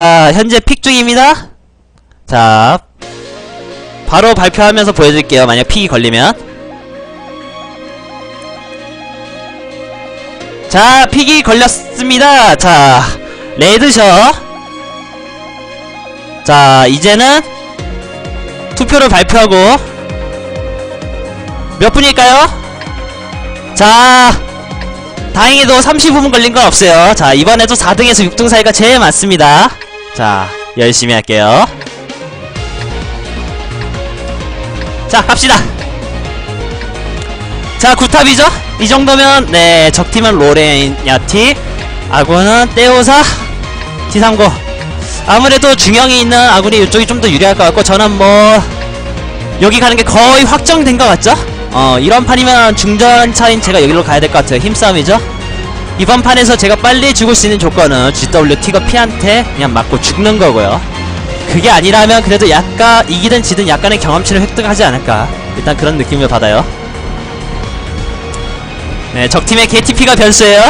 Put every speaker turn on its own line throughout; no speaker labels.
자, 현재 픽 중입니다. 자, 바로 발표하면서 보여드릴게요. 만약 픽이 걸리면. 자, 픽이 걸렸습니다. 자, 레드셔. 자, 이제는 투표를 발표하고 몇 분일까요? 자, 다행히도 35분 걸린 건 없어요. 자, 이번에도 4등에서 6등 사이가 제일 많습니다. 자, 열심히 할게요. 자, 갑시다. 자, 구탑이죠? 이 정도면, 네, 적팀은 로렌, 야티, 아군은 떼오사, T39. 아무래도 중형이 있는 아군이 이쪽이 좀 더 유리할 것 같고, 저는 뭐, 여기 가는 게 거의 확정된 것 같죠? 어, 이런 판이면 중전차인 제가 여기로 가야 될 것 같아요. 힘싸움이죠? 이번 판에서 제가 빨리 죽을 수 있는 조건은 GWT가 피한테 그냥 맞고 죽는 거고요. 그게 아니라면 그래도 약간 이기든 지든 약간의 경험치를 획득하지 않을까. 일단 그런 느낌을 받아요. 네, 적팀의 KTP가 변수예요.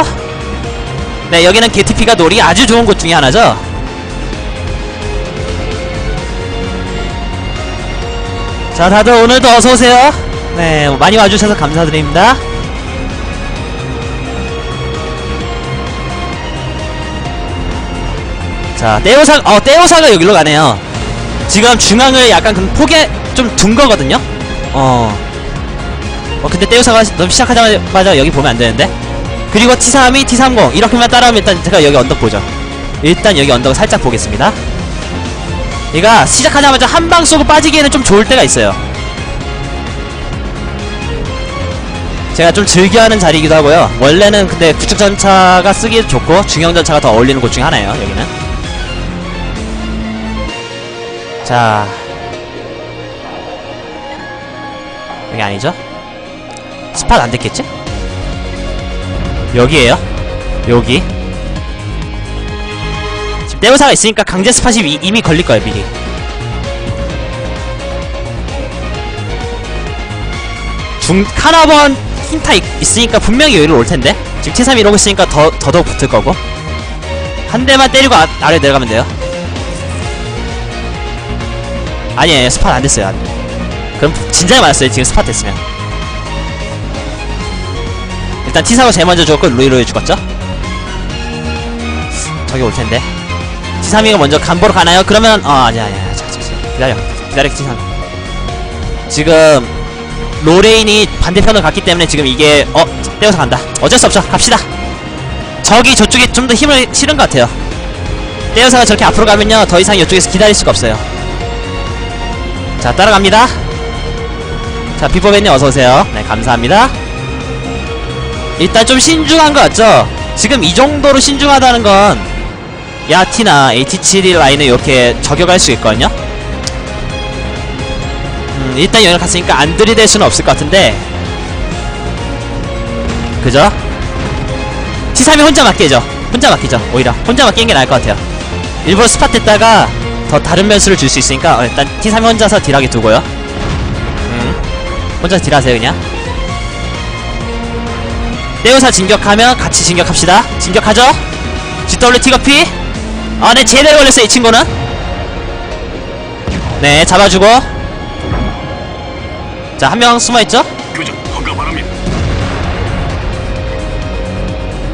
네, 여기는 KTP가 놀이 아주 좋은 곳 중에 하나죠. 자, 다들 오늘도 어서 오세요. 네, 많이 와주셔서 감사드립니다. 자, 떼오사, 어, 떼오사가 여기로 가네요. 지금 중앙을 약간 그 폭에 좀둔 거거든요? 어. 어, 근데 떼오사가 시- 너무 시작하자마자 여기 보면 안 되는데? 그리고 T32, T30, 이렇게만 따라하면 일단 제가 여기 언덕 보죠. 일단 여기 언덕을 살짝 보겠습니다. 얘가 시작하자마자 한 방 쏘고 빠지기에는 좀 좋을 때가 있어요. 제가 좀 즐겨하는 자리이기도 하고요. 원래는 근데 구축전차가 쓰기 좋고 중형전차가 더 어울리는 곳 중에 하나예요. 여기는. 자. 여기 아니죠? 스팟 안 됐겠지? 여기에요? 여기. 지금 떼우사가 있으니까 강제 스팟이 이, 이미 걸릴 거예요 미리. 중 카나번 힌타 있, 있으니까 분명히 여기로 올 텐데. 지금 T3 이러고 있으니까 더 더더욱 붙을 거고. 한 대만 때리고 아, 아래 내려가면 돼요 아니에요 스팟 안 됐어요. 그럼 진작에 맞았어요. 지금 스팟 됐으면. 일단 T4가 제일 먼저 죽었고 루이로이 죽었죠? 저기 올 텐데. T3이가 먼저 간보러 가나요? 그러면 어 아니야 아니야. 자, 자, 자. 기다려. 기다려 T3 지금 로레인이 반대편으로 갔기 때문에 지금 이게 어 떼어서 간다. 어쩔 수 없죠. 갑시다. 저기 저쪽에 좀 더 힘을 실은 것 같아요. 떼어서가 저렇게 앞으로 가면요. 더 이상 이쪽에서 기다릴 수가 없어요 자 따라갑니다. 자 비법맨님 어서오세요. 네 감사합니다. 일단 좀 신중한 것 같죠? 지금 이 정도로 신중하다는 건 야티나 AT7 라인을 이렇게 저격할 수 있거든요? 음, 일단 여기 갔으니까 안 들이댈 수는 없을 것 같은데. 그죠? T3이 혼자 맡기죠? 혼자 맡기죠 오히려. 혼자 맡기는 게 나을 것 같아요. 일부러 스팟 했다가 더 다른 변수를 줄 수 있으니까 어, 일단 T3이 혼자서 딜하게 두고요. 음, 혼자 딜하세요 그냥. 떼우사 진격하면 같이 진격합시다. 진격하죠? GW 티거피 아네 제대로 걸렸어요 이 친구는. 네 잡아주고. 자 한 명 숨어있죠.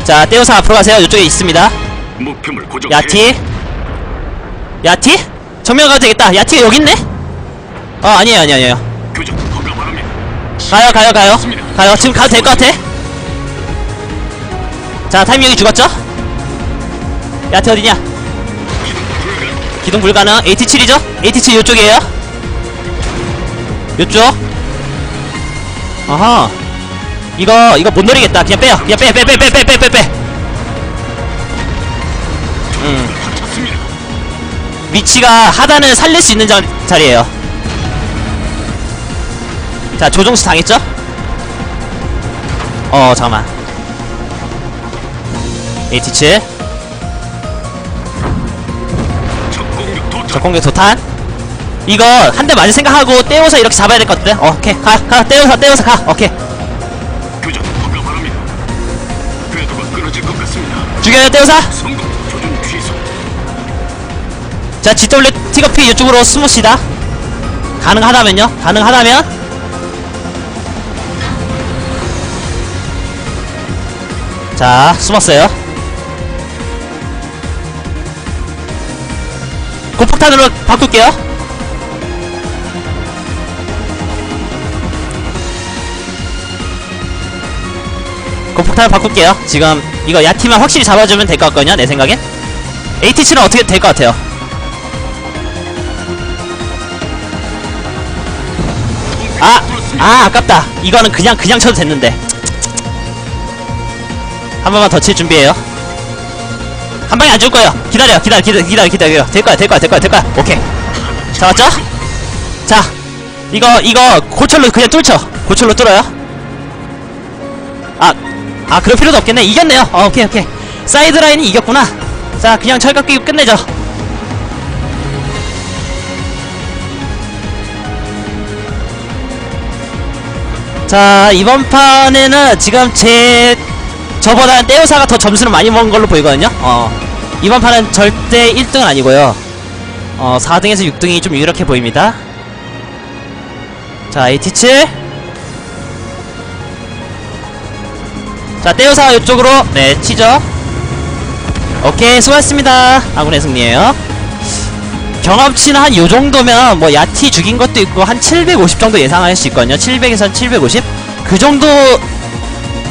자 떼우사 앞으로 가세요. 이쪽에 있습니다.
목표물 고정.
야티 야티? 정면 가도 되겠다 야티가 여기 있네? 어 아니에요 아니에요 아니에요. 가요 가요 가요 가요 지금 가도 될 것 같아 자 타이밍이 죽었죠? 야티 어디냐 기동 불가능 AT7이죠? AT7 요쪽이에요 요쪽 아하 이거 이거 못 노리겠다 그냥 빼요 그냥 빼 빼 빼 빼 빼 빼 빼빼 음. 위치가 하단을 살릴 수 있는 자, 자리에요 자 조종수 당했죠? 어 잠깐만 AT7
적 공격 도착.
적공격 도탄 이거 한 대 맞을 생각하고 떼어서 이렇게 잡아야 될 것 같은데 어, 오케이 가 가 떼어서 떼어서 가 오케이
바랍니다. 궤도가 끊어질 것 같습니다.
죽여요 떼어사
성공.
자 GW 티거피 이쪽으로 스무시다. 가능하다면요? 가능하다면? 자 숨었어요. 고폭탄으로 바꿀게요. 고폭탄을 바꿀게요. 지금 이거 야티만 확실히 잡아주면 될 것 같거든요 내 생각엔. ATC는 어떻게 될 것 같아요 아! 아 아깝다. 이거는 그냥 그냥 쳐도 됐는데. 한 번만 더 칠 준비해요. 한 방에 안 줄 거예요. 기다려 기다려 기다려 기다려 기다려. 될 거야 될 거야 될 거야 될 거야. 오케이. 잡았죠? 자 이거 이거 고철로 그냥 뚫죠. 고철로 뚫어요. 아, 아 그럴 필요도 없겠네. 이겼네요. 어, 오케이 오케이. 사이드 라인이 이겼구나. 자 그냥 철갑 끼고 끝내죠 자 이번 판에는 지금 제 저보다는 떼우사가 더 점수를 많이 먹은 걸로 보이거든요? 어. 이번 판은 절대 1등은 아니고요. 어 4등에서 6등이 좀 유력해 보입니다. 자 AT7 자 떼우사 이쪽으로. 네 치죠. 오케이 수고하셨습니다. 아군의 승리에요 경험치는 한 요정도면 뭐 야티 죽인 것도 있고 한 750 정도 예상할 수 있거든요. 700에서 750 그 정도는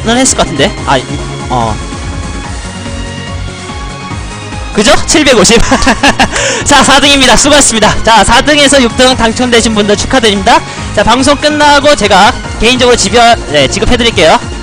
했을 것 같은데? 아 어. 그죠? 750 자 4등입니다. 수고하셨습니다. 자 4등에서 6등 당첨되신 분들 축하드립니다. 자 방송 끝나고 제가 개인적으로 지별 네, 지급해드릴게요